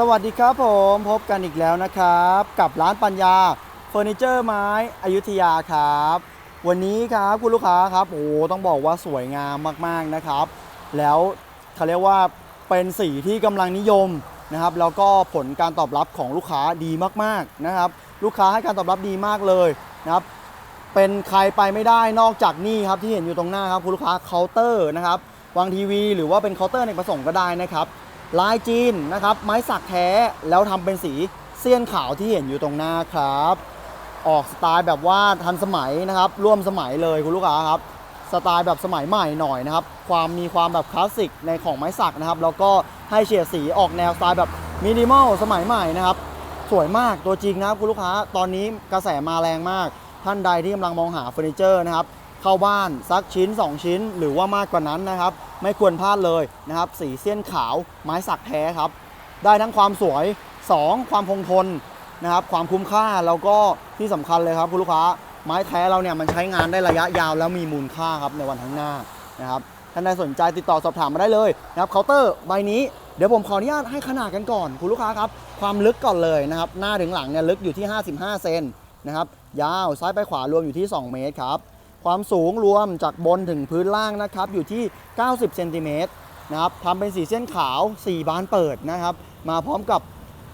สวัสดีครับผมพบกันอีกแล้วนะครับ กับร้านปัญญาเฟอร์นิเจอร์ไม้อยุธยาครับ วันนี้ครับคุณลูกค้าครับโอ้ต้องบอกว่าสวยงามมากๆนะครับ แล้วเขาเรียกว่าเป็นสีที่กำลังนิยมนะครับ แล้วก็ผลการตอบรับของลูกค้าดีมากๆนะครับ ลูกค้าให้การตอบรับดีมากเลยนะครับ เป็นใครไปไม่ได้นอกจากนี่ครับที่เห็นอยู่ตรงหน้าครับคุณลูกค้าเคาน์เตอร์นะครับวางทีวี หรือว่าเป็นเคาน์เตอร์ในประสงค์ก็ได้นะครับ ลายจีนนะครับ ไม้สักแท้แล้วทำเป็นสีเสี้ยนขาวที่เห็นอยู่ตรงหน้าครับ ออกสไตล์แบบว่าทันสมัยนะครับ ร่วมสมัยเลยคุณลูกค้าครับ สไตล์แบบสมัยใหม่หน่อยนะครับ ความมีความแบบคลาสสิกในของไม้สักนะครับ แล้วก็ให้เฉดสีออกแนวสไตล์แบบมินิมอลสมัยใหม่นะครับ สวยมากตัวจริงนะครับคุณลูกค้า ตอนนี้กระแสมาแรงมาก ท่านใดที่กำลังมองหาเฟอร์นิเจอร์นะครับ เข้าบ้านสักชิ้น 2 ชิ้น หรือว่ามากกว่านั้นนะครับ ไม่ควรพลาดเลยนะครับ สีเสี้ยนขาวไม้สักแท้ครับ ได้ทั้งความสวย 2 ความคงทนนะครับ ความคุ้มค่าแล้วก็ที่สำคัญเลยครับคุณลูกค้าไม้แท้เราเนี่ยมันใช้งานได้ระยะยาวแล้วมีมูลค่าครับในวันข้างหน้านะครับท่านใดสนใจติดต่อสอบถามมาได้เลยนะครับเคาน์เตอร์ใบนี้เดี๋ยวผมขออนุญาตให้ขนาดกันก่อน คุณลูกค้าครับ ความลึกก่อนเลยนะครับ หน้าถึงหลังเนี่ยลึกอยู่ที่ 55 เซนนะครับ ยาวซ้ายไปขวารวมอยู่ที่ 2 เมตรครับ ความสูงรวมจากบนถึงพื้นล่างนะครับอยู่ที่ 90เซนติเมตรนะครับทำเป็นสีเส้นขาว 4 บานเปิดนะครับ มาพร้อมกับ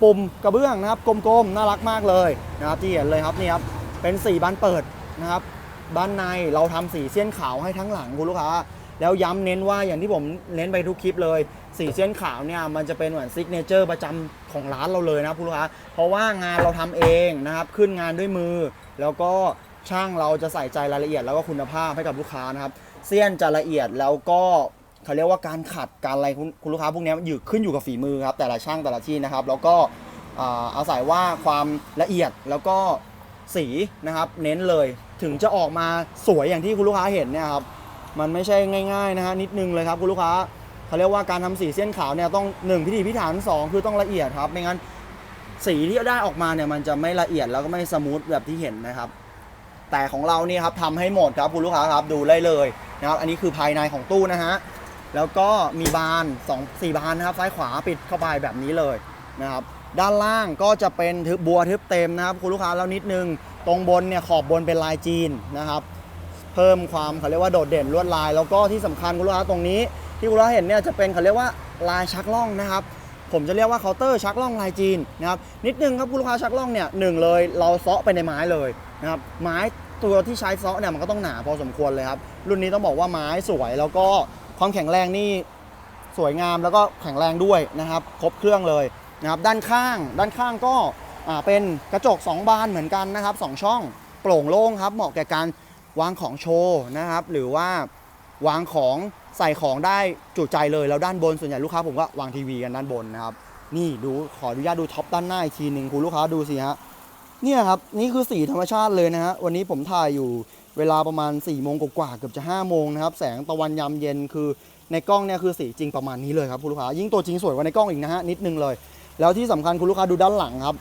ปุ่มกระเบื้องนะครับกลมๆน่ารักมากเลยนะครับที่เห็นเลยครับนี่ครับเป็น 4 บานเปิดนะครับด้านในเราทำสีเส้นขาวให้ทั้งหลังคุณลูกค้า แล้วย้ำเน้นว่าอย่างที่ผมเน้นไปทุกคลิปเลย สีเส้นขาวเนี่ยมันจะเป็นเหมือนซิกเนเจอร์ประจำของร้านเราเลยนะคุณลูกค้า เพราะว่างานเราทำเองนะครับขึ้นงานด้วยมือ แล้วก็ ช่างเราจะใส่ใจรายละเอียดแล้วก็คุณภาพให้กับลูกค้านะครับเสี้ยนจะละเอียดแล้วก็เขาเรียกว่าการขัดการอะไรคุณคุณลูกค้าพวกนี้มันอยู่ขึ้นอยู่กับฝีมือครับแต่ละช่างแต่ละที่นะครับ แล้วก็อ่าอาศัยว่าความละเอียดแล้วก็สีนะครับ เน้นเลยถึงจะออกมาสวยอย่างที่คุณลูกค้าเห็นเนี่ยครับมันไม่ใช่ง่าย ๆนะฮะนิดนึงเลยครับคุณลูกค้าเขาเรียกว่าการทำสีเส้นขาวเนี่ยต้องหนึ่งพิธีพิถันสองคือต้องละเอียดครับไม่งั้นสีที่ได้ออกมาเนี่ยมันจะไม่ละเอียดแล้วก็ไม่สมูทแบบที่เห็นนะครับ แต่ของเรานี่ครับทำให้หมดครับคุณลูกค้าครับดูได้เลยนะครับอันนี้คือภายในของตู้นะฮะแล้วก็มีบาน2 4บานนะครับซ้ายขวาปิดเข้าไปแบบนี้เลยนะครับด้านล่างก็จะเป็นทึบบัวทึบเต็มนะครับคุณลูกค้าแล้วนิดนึงตรงบนเนี่ยขอบบนเป็นลายจีนนะครับเพิ่มความเขาเรียกว่าโดดเด่นลวดลาย แล้วก็ที่สำคัญคุณลูกค้าตรงนี้ ที่คุณลูกค้าเห็นเนี่ยจะเป็นเขาเรียกว่าลายชักล่องนะครับ ผมจะเรียกว่าเคาน์เตอร์ชักล่องลายจีนนะครับนิดนึงครับคุณลูกค้าชักล่องเนี่ยหนึ่งเลยเราเซาะไปในไม้เลย นะครับไม้ตัวที่ใช้เซาะเนี่ยมันก็ต้องหนาพอสมควรเลยครับ รุ่นนี้ต้องบอกว่าไม้สวยแล้วก็ความแข็งแรงนี่สวยงามแล้วก็แข็งแรงด้วยนะครับ ครบเครื่องเลยนะครับด้านข้างด้านข้างก็เป็นกระจก 2 บานเหมือนกันนะครับสองช่องโปร่งโล่งครับ เหมาะแก่การวางของโชว์นะครับ หรือว่าวางของใส่ของได้จุใจเลยแล้วด้านบนส่วนใหญ่ลูกค้าผมก็วางทีวีกันด้านบนนะครับ นี่ดูขออนุญาตดูท็อปด้านหน้าอีกทีหนึ่งคุณลูกค้าดูสิฮะ เนี่ยครับนี่คือสีธรรมชาติเลยนะฮะวันนี้ผมถ่ายอยู่เวลาประมาณ4ี่โมงกว่าเกือบจะ5้าโมงนะครับแสงตะวันยามเย็นคือในกล้องเนี่ยคือสีจริงประมาณนี้เลยครับคุณลูกค้ายิ่งตัวจริงสวยกว่าในกล้องอีกนะฮะนิดนึงเลย แล้วที่สำคัญคุณลูกค้าดูด้านหลังครับ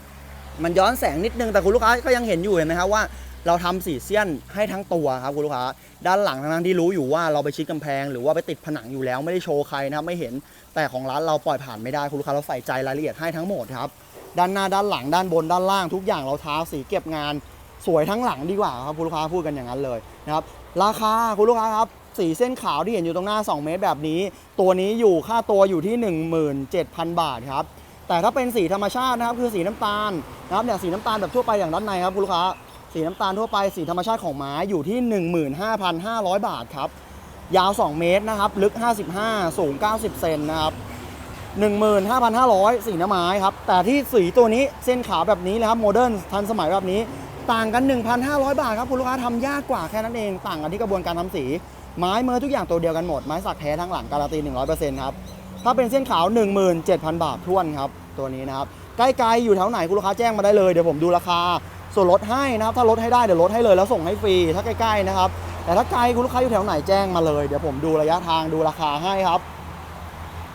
มันย้อนแสงนิดนึงแต่คุณลูกค้าก็ยังเห็นอยู่เห็นไหมครับว่าเราทำสีเสี้ยนให้ทั้งตัวครับคุณลูกค้าด้านหลังทั้งที่รู้อยู่ว่าเราไปชิดกำแพง หรือว่าไปติดผนังอยู่แล้วไม่ได้โชว์ใครนะครับไม่เห็นแต่ของร้านเราปล่อยผ่านไม่ได้คุณลูกค้าเราใส่ใจรายละเอียดให้ทั้งหมดครับ ด้านหน้าด้านหลังด้านบนด้านล่างทุกอย่างเราทาสีเก็บงาน สวยทั้งหลังดีกว่าครับคุณลูกค้าพูดกันอย่างนั้นเลยนะครับราคาคุณลูกค้าครับสีเส้นขาวที่เห็นอยู่ตรงหน้า 2 เมตรแบบนี้ ตัวนี้อยู่ค่าตัวอยู่ที่ 17,000 บาทครับแต่ถ้าเป็นสีธรรมชาตินะครับคือสีน้ำตาลนะครับเนี่ยสีน้ำตาลแบบทั่วไปอย่างด้านในครับคุณลูกค้าสีน้ำตาลทั่วไปสีธรรมชาติของไม้อยู่ที่ 15,500 บาทครับยาว 2 เมตรนะครับลึก 55 สูง 90 เซนนะครับ 15,500 สีน้ำไม้ครับ แต่ที่สีตัวนี้เส้นขาวแบบนี้เลยครับโมเดิร์นทันสมัยแบบนี้ ต่างกัน 1,500 บาทครับคุณลูกค้าทำยากกว่าแค่นั้นเอง ต่างกันที่กระบวนการทำสี ไม้เมื่อทุกอย่างตัวเดียวกันหมด ไม้สักแท้ทั้งหลังการันตี 100%ครับ ถ้าเป็นเส้นขาว 17,000 บาทท้วนครับตัวนี้นะครับใกล้ๆอยู่แถวไหนคุณลูกค้าแจ้งมาได้เลยเดี๋ยวผมดูราคาส่วนลดให้นะครับถ้าลดให้ได้เดี๋ยวลดให้เลยแล้วส่งให้ฟรีถ้าใกล้ๆนะครับแต่ถ้าไกลคุณลูกค้าอยู่แถวไหนแจ้งมาเลยเดี๋ยวผมดูระยะทางดูราคาให้ครับ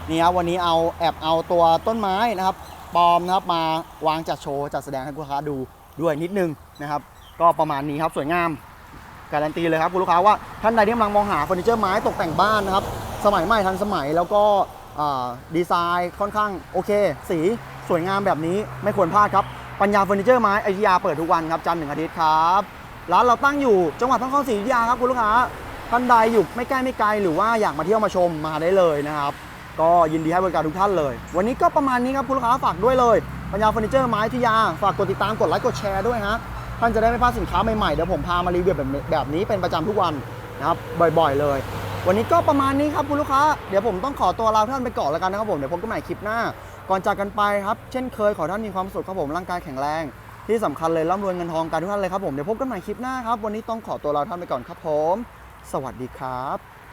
นี่ครับวันนี้เอาแอบเอาตัวต้นไม้นะครับปลอมนะครับมาวางจัดโชว์จัดแสดงให้ลูกค้าดูด้วยนิดนึงนะครับ ก็ประมาณนี้ครับสวยงามการันตีเลยครับคุณลูกค้าว่าท่านใดที่กำลังมองหาเฟอร์นิเจอร์ไม้ตกแต่งบ้านนะครับ สมัยใหม่ทันสมัยแล้วก็ดีไซน์ค่อนข้างโอเค สีสวยงามแบบนี้ไม่ควรพลาดครับ ปัญญาเฟอร์นิเจอร์ไม้ไอยุธยาเปิดทุกวันครับจันทร์ถึงอาทิตย์ครับร้านเราตั้งอยู่จังหวัดพระนครศรีอยุธยาครับคุณลูกค้าท่านใดอยู่ไม่ใกล้ไม่ไกลหรือว่าอยากมาเที่ยวมาชมมาได้เลยนะครับ ก็ยินดีให้บริการทุกท่านเลย วันนี้ก็ประมาณนี้ครับคุณลูกค้าฝากด้วยเลยปัญญาเฟอร์นิเจอร์ไม้อยุธยาฝากกดติดตามกดไลค์กดแชร์ด้วยฮะท่านจะได้ไม่พลาดสินค้าใหม่ๆเดี๋ยวผมพามารีวิวแบบแบบนี้เป็นประจำทุกวันนะครับบ่อยๆเลย วันนี้ก็ประมาณนี้ครับคุณลูกค้าเดี๋ยวผมต้องขอตัวลาท่านไปก่อนแล้วกันนะครับผมเดี๋ยวพบกันใหม่คลิปหน้า ก่อนจากกันไปครับเช่นเคยขอท่านมีความสุขครับผมร่างกายแข็งแรง ที่สำคัญเลยร่ำรวยเงินทองกันทุกท่านเลยครับผมเดี๋ยวพบกันใหม่คลิปหน้าครับวันนี้ต้องขอตัวลาท่านไปก่อนครับผม สวัสดีครับ